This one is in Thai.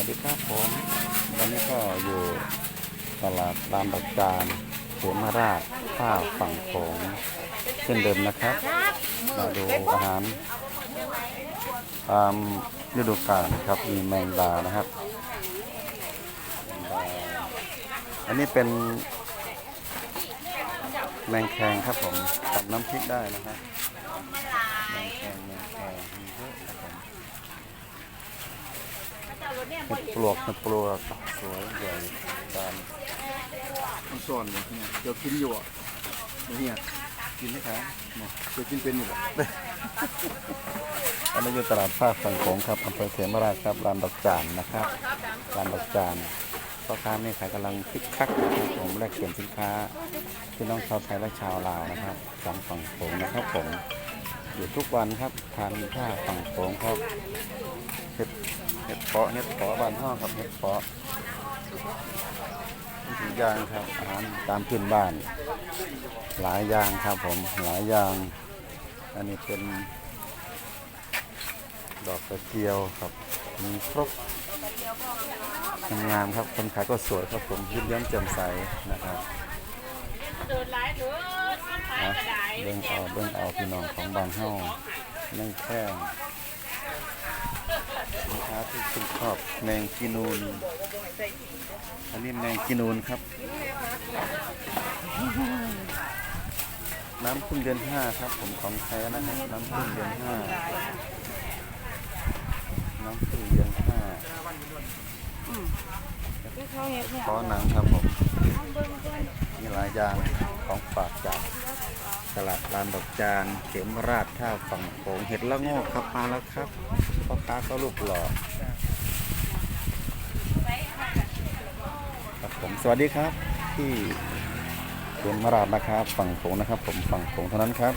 วัสดีครับผมวันนี้ก็อยู่ตลาดตามบักจานเขมราชท่าวฝั่งโขงเช่นเดิมนะครับ มาดูอาหารตามฤดูกาลครับมีแมงดานะครับแมงดาอันนี้เป็นแมงแคงครับผมกับน้ำพริกได้นะครับแมงแคงแมงแคงมีเยอะครับผม เห็ดปลวกเห็ดปลวกสวยใหญ่ตามมันซ่อนเลยเนี่ยเดี๋ยวกินอยู่อะเนี่ยกินไหมครับเนี่ยเดี๋ยวกินเป็นอยู่อะอันนี้อยู่ตลาดภาคฝั่งโขงครับอำเภอเขมราชครับร้านดอกจานนะครับร้านดอกจานพ่อค้าแม่ขายกำลังคึกคักนะครับผมแลกเปลี่ยนสินค้าพี่น้องชาวไทยและชาวลาวนะครับสองฝั่งโขงนะครับผมอยู่ทุกวันครับทานข้าวฝั่งโขงครับเห็ด เห็ดเพาะเห็ดเพาะบ้านห้องครับเห็ดเพาะทุกอย่างครับอาหารตามพื้นบ้าน หลายอย่างครับผมหลายอย่าง อันนี้เป็น ดอกกระเจียวครับมีครบงามๆครับคนขายก็สวยครับผมยิ้มแย้มแจ่มใสนะครับเดินหลายเถิดมันขายนะกระไดเบิ่งเอาเบิ่งเอาพี่น้องของบางเฮาแมงแข้ งสินค้าที่คุณชอบแมงกินูน อันนี้แมงกินูนครับ น้ำพึ่งเดือนห้าครับ ผมของแท้นะครับ น้ำพึ่งเดือนห้าน้ำพึ่งเดือนห้าที่เขาเห็นเนี่ยขอหนังครับผมมีหลายอย่างของฝากจากต ลาดลานดอกจานเข็มราชท่าฝั่งโขงเห็ดละงอกครับมาแล้วครับพ่อค้าก็ลูกหล่อครับผมสวัสดีครับ ที่เข็มราชนะครับฝั่งโขงนะครับ ผมฝั่งโขงเท่านั้นครับ